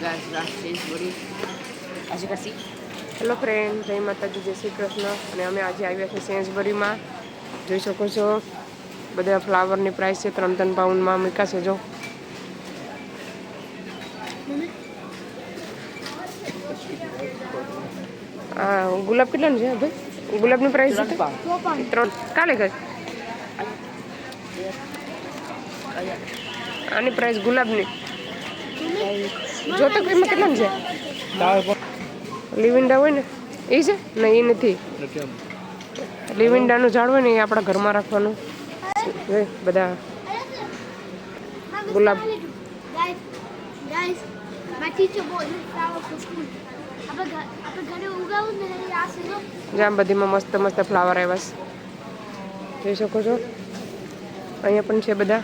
ગાસ body. As you can see. Hello friend જય માતાજી જય શ્રી કૃષ્ણ અને અમે આજે આવ્યા છીએ સેન્સબરીમાં જોઈ શકો છો બધા ફ્લાવરની પ્રાઇસ છે ત્રણ ત્રણ પાઉન્ડમાં મૂકાશે જો. હા ગુલાબ કેટલાનું છે ભાઈ? ગુલાબની પ્રાઇસ ત્રણ. કાલે ગઈ આની પ્રાઇસ ગુલાબની. જો તો એમાં કેટલાનું છે? લિવિંડા હોય ને એ છે? ને એ નથી. લિવિંડાનું ઝાડ હોય ને એ આપણા ઘરમાં રાખવાનું. એ બધા. ગુલાબ. જ્યાં બધીમાં મસ્ત મસ્ત ફ્લાવર આવ્યા છે. જોઈ શકો છો? અહીંયા પણ છે બધા.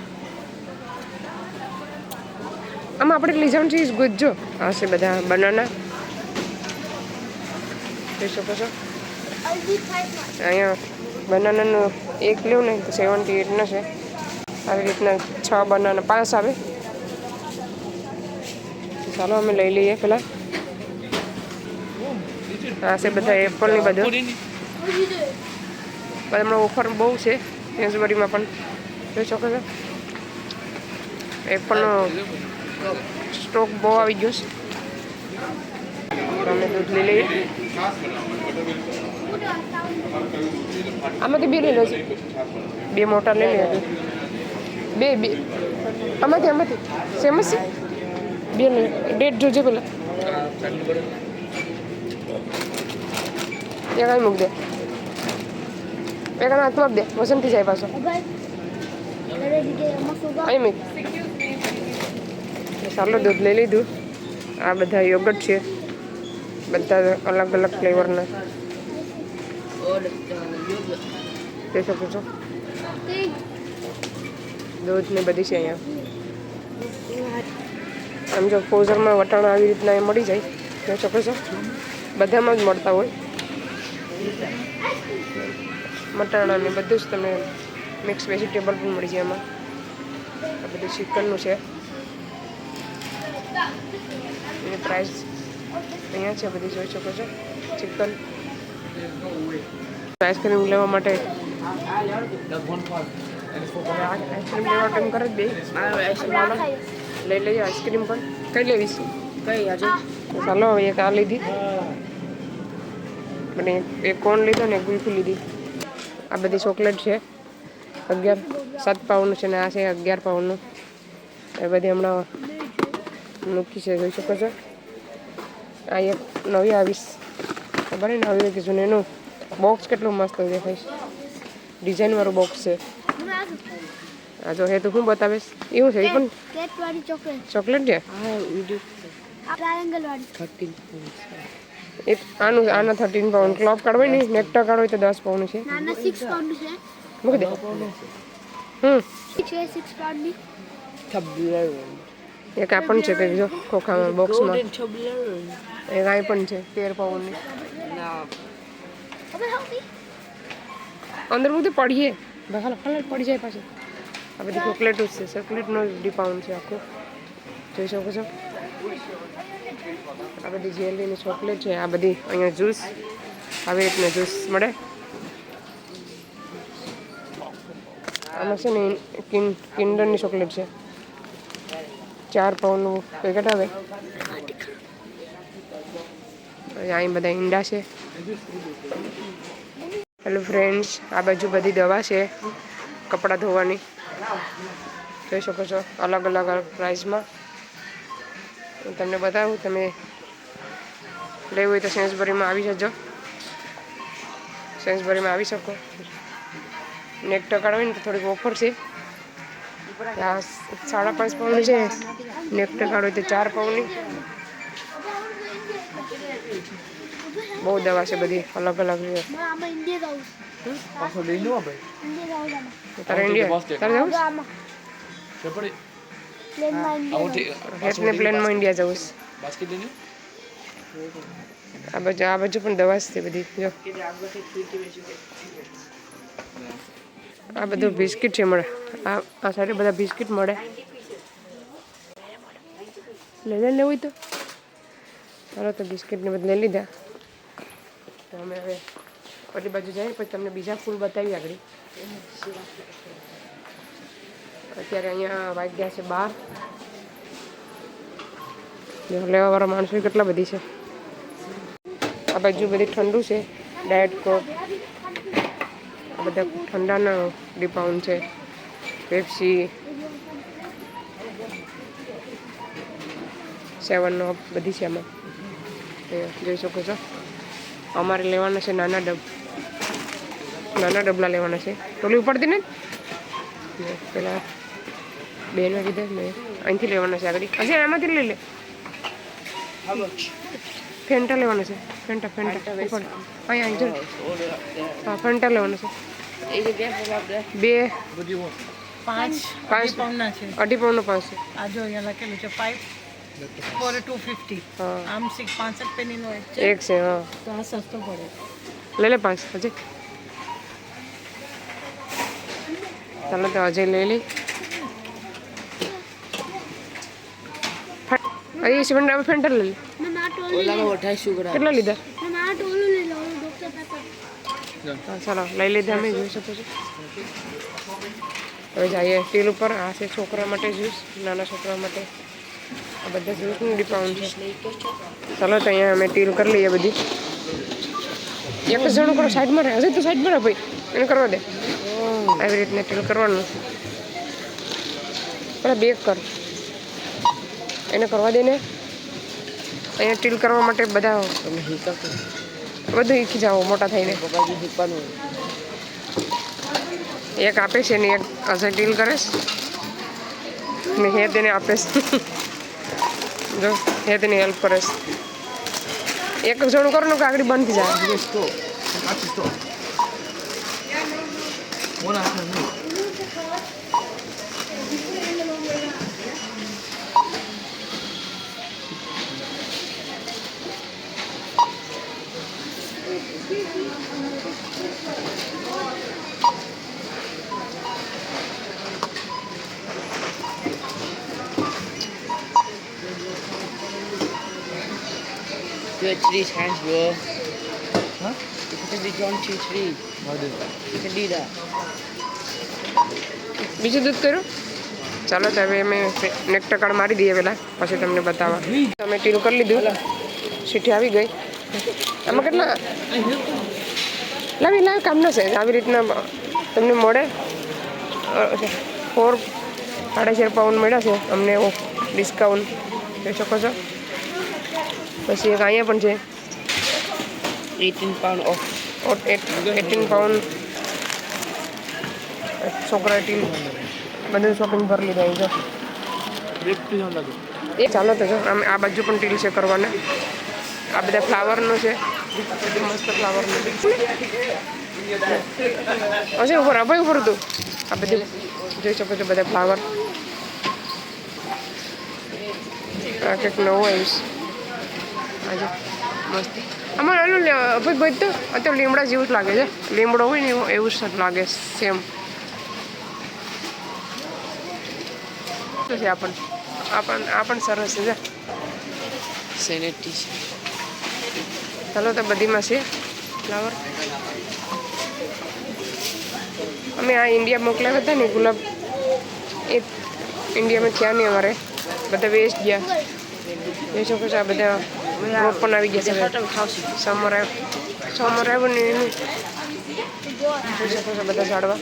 આમાં આપણે છે ઈ ગુજ્જો આ છે બધા બનાના જોઈ શકો છો? અહીંયા બનાનાનું એક લેવું ને, તો સેવન્ટી એટના છે. આવી રીતના છ બનાના પાંચ આવે. ચાલો અમે લઈ લઈએ પેલા હા છે બધા એપલની બધું. હમણાં ઓફર બહુ છે સેન્સબરીમાં પણ. જોઈ શકો છો? એપલનો સ્ટોક બહુ આવી ગયો છે. અમે દૂધ લઈ લઈએ. આમાંથી બે લઈ લો છે બે મોટા લઈ લઈએ બે બે. આમાંથી આમાંથી. સેમ છે. બે ડેટ જોજે પેલા. ત્યાં અહીં મૂક દે. એક આના હાથમાં દે. વસંતી જાય પાછો. અહીં મૂક. ચાલો દૂધ લઈ લીધું. આ બધા યોગટ છે. બધા અલગ અલગ ફ્લેવરના જોઈ શકો છો દૂધ ને બધી છે અહીંયા. આમ જો ફોઝરમાં વટાણા આવી રીતના એ મળી જાય. જોઈ શકો છો બધામાં જ મળતા હોય. મટાણા ને બધું જ તમને મિક્સ વેજીટેબલ પણ મળી જાય એમાં. આ બધું ચિકનનું છે. એની પ્રાઇસ અહીંયા છે બધી જોઈ શકો છો. ચિકન આઈસ્ક્રીમ લેવા માટે. આઈસ્ક્રીમ લેવા ટાઈમ કરે બે. લઈ લઈએ આઈસ્ક્રીમ પણ. કઈ લેવી છે. કઈ આજે. ચાલો હવે એક આ લીધી. અને એક- એક કોણ લીધો ને એક ગુલ્ફી લીધી. આ બધી ચોકલેટ છે. અગિયાર સાત પાઉન્ડનું છે ને આ છે અગિયાર પાઉન્ડનું એ બધી હમણાં મૂકી છે જોઈ શકો છો. આ એક નવી આવીશ. ખબર ને નવી કીધું ને એનું બોક્સ કેટલું મસ્ત દેખાય છે. ડિઝાઇનવાળું બોક્સ છે. આ જો હે તો શું બતાવીશ? એવું છે એ પણ? ચોકલેટ ચોકલેટ છે? હા વિડિયો આ ટ્રાયેંગલ વાળી. થર્ટીન એ આનું આના થર્ટીન પાઉન્ડ ક્લોપ કાર્ડ હોય ને નેક્ટા કાર્ડ હોય તો દસ પાઉન્ડ છે. નાના સિક્સ પાઉન્ડ છે. મૂકી દે. હમ. એક આપણ છે કંઈક જો ખોખામાં બોક્સમાં છબ્બીસ એક પણ છે તેર પાઉન્ડની. અંદર બધું પડીએ. બહાર હાલ પડી જાય પાછી. આ બધી ચોકલેટ જ છે ચોકલેટનો ડિપાઉન્ડ છે આખું. જોઈ શકો છો? આ બધી જેલીની ચોકલેટ છે આ બધી અહીંયા જ્યુસ આવી રીતના જ્યુસ મળે. આમાં છે ને કિન્ડરની ચોકલેટ છે. ચાર પાઉન્ડનું પેકેટ આવે. અહીં બધા ઈંડા છે. હેલો ફ્રેન્ડ્સ આ બાજુ બધી દવા છે, કપડાં ધોવાની. જોઈ શકો છો અલગ અલગ પ્રાઇસમાં હું તમને બતાવું, તમે લેવું હોય તો સેન્સબરીમાં આવી જજો. સેન્સબરીમાં આવી શકો. નેક ટકાડ ને તો થોડીક ઓફર છે. સાડા પાંચ પાઉન્ડ છે. નેક ટકાડ હોય તો ચાર પાઉન્ડની બહુ દવા છે બધી અલગ અલગ પડી. પ્લેનમાં ઇન્ડિયા જવું આ બાજુ આ બાજુ પણ દવા છે બધી. જો. આ બધું બિસ્કિટ છે મળે. આ આ સાઈડે બધા બિસ્કિટ મળે. લઈ લે લેવું હોય તો. ચાલો તો બિસ્કિટને બધું લઈ લીધા. તો અમે હવે ઓલી બાજુ જઈએ, પછી તમને બીજા ફૂલ બતાવી આગળ. અત્યારે અહીંયા વાગ્યા છે બાર. લેવાવાળા માણસો કેટલા બધી છે. આ બાજુ બધી ઠંડુ છે. ડાયટ કોક આ બધા ઠંડાના ડિપાઉન્ડ છે. પેપ્સી સેવન અપ બધી છે આમાં. જોઈ શકો છો. અમારે લેવાના છે નાના ડબ. નાના ડબલા લેવાના છે. ટોલી ઉપાડતી ને પેલા બેને કીધા ને અહીંથી લેવાના છે આગળ. હશે આમાંથી લઈ લે. ફેન્ટા લેવાના છે. Fanta Fanta. ઉપર અહીંયા અહીં જો હા ફેન્ટા લેવાના છે. બે પાંચ. પાંચ. પાઉન્ડના છે. અઢી પાઉન્ડનો પાંચ છે. આ જો અહીંયા લખેલું છે ફાઈવ हाँ। हाँ। ले ले पाँच हाँ जी। चलो तो अजय ले ली। अरे इसमें डबल फेंटर ले ली। ओला का वोटा है शुगर कितना ली चलो ले ले दिया मैं जूस सब अबे जाइए टेल ऊपर आ से मटे जूस नाना छोकरा मटे। આ બધા જ્યુસનું ડિપાઉન્ડ છે. ચાલો તો અહીંયા અમે ટીલ કરી લઈએ બધી. એક જ જણું કરો, સાઈડમાં રહે. હજી તો સાઈડમાં રહે ભાઈ. એને કરવા દે. આવી રીતને ટીલ કરવાનું. પેલા બેક કર. એને કરવા દે ને. અહીંયા ટીલ કરવા માટે બધા હિંકા બધું શીખી જાઓ, મોટા થઈને. એક આપે છે ને એક અજય ટીલ કરે છે. ને હે તેને આપે છે. જો હે તેની હેલ્પ કરે છે. એક જણું કરો ને કે આગળ બંધ થઈ જાય. સ્ટો આખી સ્ટો મોના હાથમાં You had three hands, bro. Huh? You can be John two three. મારી You can do that. બીજું દૂધ કર્યું? ચાલો તો હવે અમે નેક્ટર કાર્ડ મારી દઈએ પહેલાં. પછી તમને બતાવવા. અમે ટીલું કરી લીધું. સીઠી આવી ગઈ. આમાં કેટલા? લાવી લાવી કામના છે. આવી રીતના તમને મળે? ફોર સાડા ચાર પાઉન્ડ મળ્યા છે. અમને એવો ડિસ્કાઉન્ટ જોઈ શકો છો? પછી એક અહીંયા પણ છે. Eighteen pound of eighteen pound છોકરા ટીલ બધું શોપિંગ ભરી લીધા અહીં લાગે એ ચાલો તો જો આમ આ બાજુ પણ ટીલ છે કરવાના. આ બધા ફ્લાવરનું છે. બધું મસ્ત ફ્લાવરનું હશે ઉપર અભય ઉપર હતું આ બધું જોઈ શકો છો બધા ફ્લાવર આ કંઈક નવું આવીશ છે. આજે. મસ્ત અમારે ઓલું ભાઈ ભાઈ તો અત્યારે લીમડા જેવું જ લાગે છે. લીમડો હોય ને એવું એવું જ લાગે સેમ શું છે આપણને આપણ આ પણ સરસ છે સેનેટી છે. ચાલો તો બધીમાં છે. ફ્લાવર. અમે આ ઇન્ડિયા મોકલ્યા હતા ને ગુલાબ. એ ઇન્ડિયામાં થયા નહીં અમારે. બધા વેસ્ટ ગયા. એ છોકરા બધા પણ આવી ગયા છે. સમર સમર આવ્યો ને એનું. જોઈ શકો છો બધા ઝાડવા.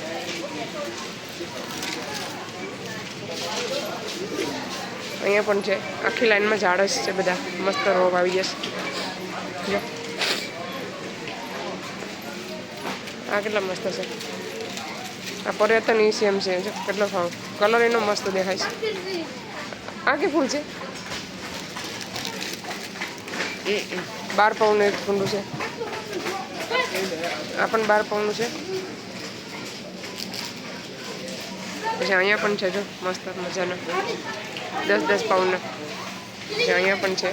અહીંયા પણ છે. આખી લાઈનમાં ઝાડ જ છે બધા. મસ્ત રોપ આવી જશે. આ કેટલા મસ્ત છે. આ પર્યટન ઈ સેમ છે કેટલો ફાવ કલર એનો મસ્ત દેખાય છે. આ કે ફૂલ છે. બાર પાઉન્ડનું એક કુંડું છે. આ પણ બાર પાઉન્ડનું છે. પછી અહીંયા પણ છે જો, મસ્ત મજાના. દસ દસ પાઉન્ડના અહીંયા પણ છે.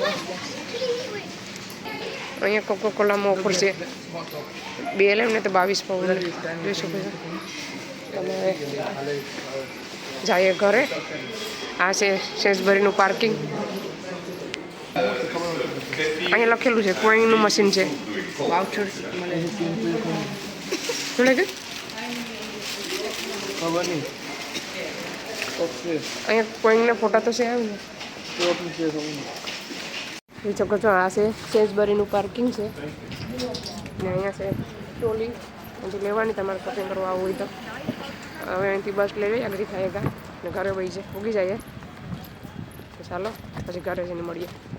અહીંયા કોકો કોલામાં ઓફર છે બે લેમ ને તો બાવીસ પાઉન્ડ જોઈ શકો છો. તમે જઈએ ઘરે. આ છે શેષભરીનું પાર્કિંગ અહીંયા લખેલું છે કોઈનું મશીન છે વાઉચર મળે લાગે ખબર નહીં ઓકે અહીંયા કોઈના ફોટા તો છે આવે ને છે શકો છો આ છે સેન્સબરીનું પાર્કિંગ છે ને અહીંયા છે ટોલી હજી લેવાની તમારે કટિંગ કરવા આવવું હોય તો હવે અહીંથી બસ લઈ લઈએ આગળ થાય ગા ને ઘરે વહી જાય ઉગી જાય તો ચાલો પછી ઘરે જઈને મળીએ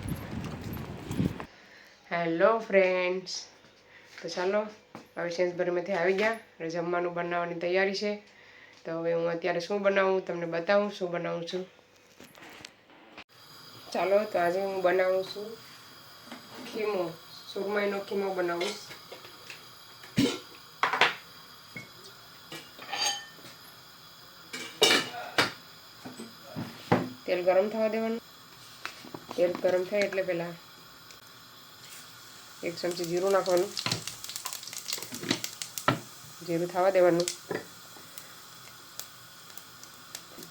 હેલો ફ્રેન્ડ્સ તો ચાલો હવે સેન્સબરીમાંથી આવી ગયા અને જમવાનું બનાવવાની તૈયારી છે તો હવે હું અત્યારે શું બનાવું તમને બતાવું શું બનાવું છું ચાલો તો આજે હું બનાવું છું ખીમો સુરમાઈનો ખીમો બનાવું તેલ ગરમ થવા દેવાનું તેલ ગરમ થાય એટલે પહેલાં એક ચમચી જીરું નાખવાનું. જીરું થવા દેવાનું.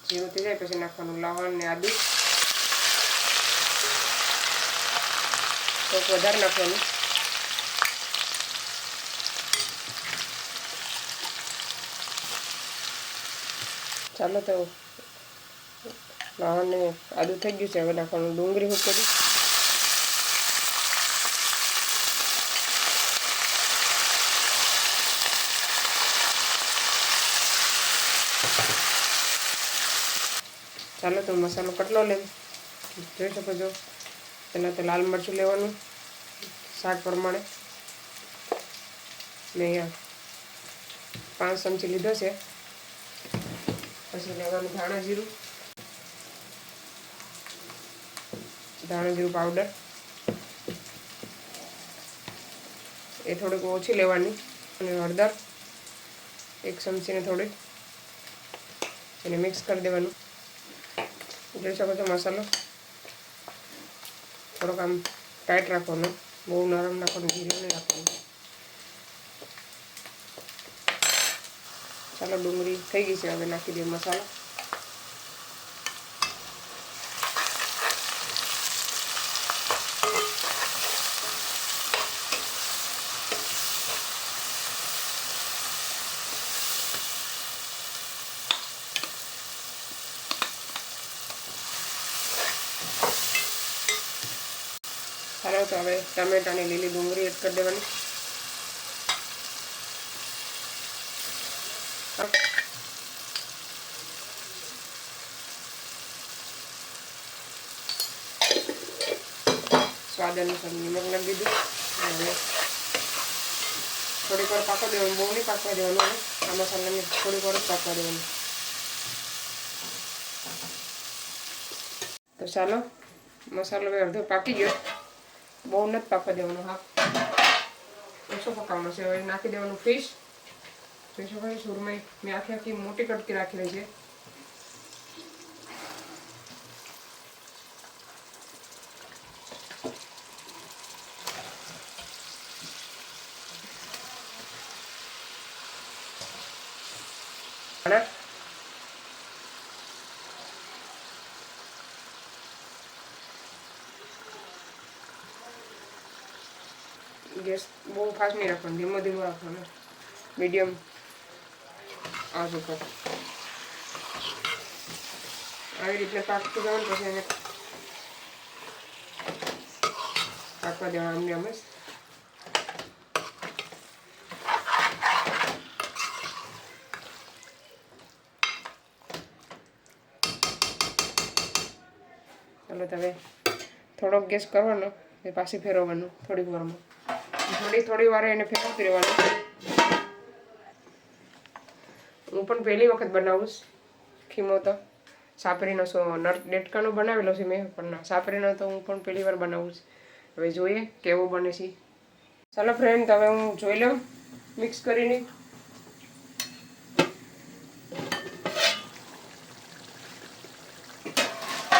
જીરું થઈ જાય પછી નાખવાનું લવણ ને આદુ. થોડુંક વધારે નાખવાનું. ચાલો તો લવણ ને આદુ થઈ ગયું છે. હવે નાખવાનું ડુંગળી હું કરી ચાલો તો મસાલો કટલો લે. જોઈ શકો છો. પહેલાં તો લાલ મરચું લેવાનું, શાક પ્રમાણે. મેં અહીંયા પાંચ ચમચી લીધો છે. પછી લેવાનું ધાણા જીરું ધાણા જીરું પાવડર એ થોડીક ઓછી લેવાની અને હળદર, એક ચમચીને થોડીક. એને મિક્સ કરી દેવાનું. જોઈ શકો છો મસાલો થોડોક આમ ટાઈટ રાખવાનો. બહુ નરમ નાખવાનું ઢીલો નહીં રાખવાનું. ચાલો ડુંગળી થઈ ગઈ છે, હવે નાખી દઈએ મસાલો. ચાલો તો હવે ટમેટાની લીલી ડુંગળી એડ કરી દેવાની. સ્વાદ અનુસાર નિમક નાખી દીધું. અને થોડીક વાર પાકવા દેવાનું બહુ નહીં પાકવા દેવાનું અને આ મસાલાને થોડીક વાર જ પાકવા દેવાનું. તો ચાલો, મસાલો હવે અડધો પાકી ગયો. બહુ નથી પાકવા દેવાનું હા ઓછો પકાવવાનો છે હવે નાખી દેવાનું ફિશ જોઈ શકો છો સુરમઈ મેં આખી આખી મોટી કટકી રાખેલી છે ધાણા ગેસ બહુ ફાસ્ટ નહીં રાખવાનો, ધીમો ધીમો રાખવાનો. મીડિયમ આજ ઉપર આવી રીતે પાકતું જવાનું, પછી એને પાકવા દેવાનું અમને અમે ચાલો તમે થોડોક ગેસ કરવાનો એ પાછી ફેરવવાનું, થોડીક વારમાં. થોડી થોડી વાર એને ફેરવતી રહેવાનું. હું પણ પહેલી વખત બનાવું ખીમો તો. સાપરીનો સો નર ડેટકાનો બનાવેલો છે મેં, પણ સાપરીનો તો હું પણ પહેલી વાર બનાવું હવે જોઈએ કેવો બને છે. ચાલો ફ્રેન્ડ હવે હું જોઈ લઉં મિક્સ કરીને.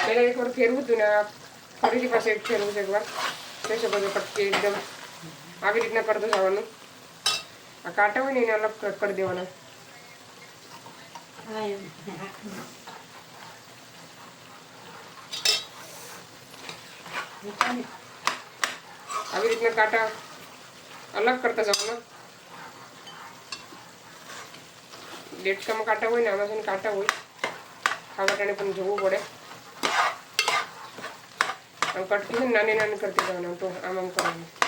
પહેલાં એકવાર ફેરવું હતું ને ફરીથી પાસે ફેરવું છે એકવાર જોઈ શકો છો, પટકી એકદમ આવી રીતના કરતો જવાનું. આ કાંટા હોય ને એને અલગ કરી દેવાના. આવી રીતના કાંટા અલગ કરતા જવાના. દેડકામાં કાંટા હોય ને આમાં છે કાંટા હોય. ખાવા ટાણે પણ જોવું પડે. આમ કટકી છે નાની નાની કરતી જવાના તો આમ આમ કરવાનું.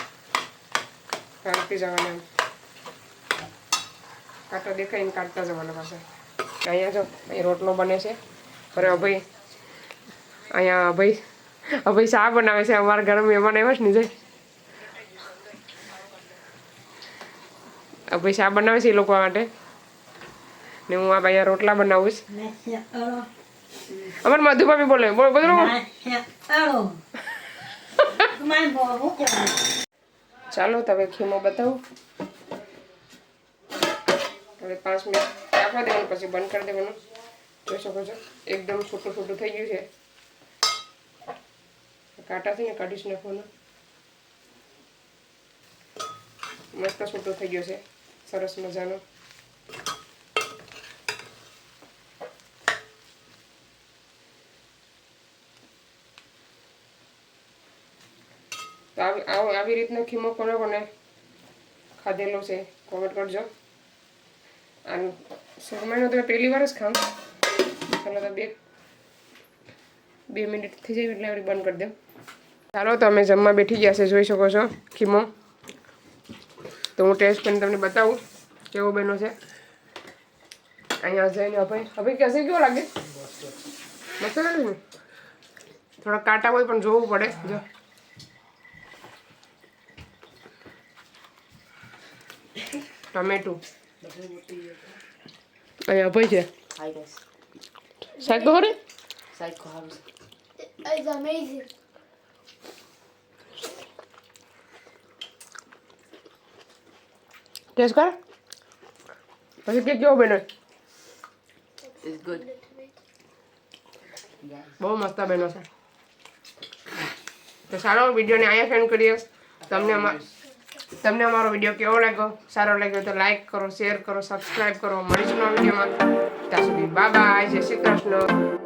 કાઢતી જવાના એમ. કાંટો દેખાઈને કાઢતા જવાના પાસે અહીંયા જો, અહીં રોટલો બને છે. અરે અભય, અહીંયા અભય અભય શા બનાવે છે અમારા ઘરે મહેમાન આવ્યા છે ને જય અભય શા બનાવે છે એ લોકો માટે. ને હું આ અહીંયા રોટલા બનાવું છું. અમારે મધુભાભી બોલે, બોલો બધું ચાલો, તમે ખીમો બતાવું. હવે પાંચ મિનિટ રાખવા દેવાનું, પછી બંધ કરી દેવાનું. જોઈ શકો છો, એકદમ છૂટું છૂટું થઈ ગયું છે. કાંટાથી થઈને કાઢીશ નાખવાનું. મસ્ત છૂટું થઈ ગયો છે, સરસ મજાનો. આવી રીતનો ખીમો કોને કોને ખાધેલો છે. કોમેન્ટ કરજો. અને સુરમાઈનો તો પહેલી વાર જ ખાઉં. ચાલો તો બે બે મિનિટ થઈ જાય એટલે આપણે બંધ કરી દઉં. ચાલો, તો અમે જમવા બેઠી ગયા છે. જોઈ શકો છો ખીમો. તો હું ટેસ્ટ કરીને તમને બતાવું કેવો બન્યો છે. અહીંયા જઈને અભય અભય કહેશે કેવો લાગે? મસ્ત લાગે થોડા કાંટા હોય પણ જોવું પડે. જો. ટમેટું અહીંયા અભય છે Hi guys. સાહેબ ખબર હે? Psycho House. It's amazing. Test કર પછી કે કેવો બન્યો It's good. બહુ મસ્ત બન્યો છે તો સારો વિડીયોને અહીંયા સેન્ડ કરીએ તમને અમા- તમને અમારો વીડિયો કેવો લાગ્યો? સારો લાગ્યો તો લાઈક કરો શેર કરો સબસ્ક્રાઈબ કરો. મળીશું નવા વિડીયોમાં. ત્યાં સુધી બાય જય શ્રી કૃષ્ણ.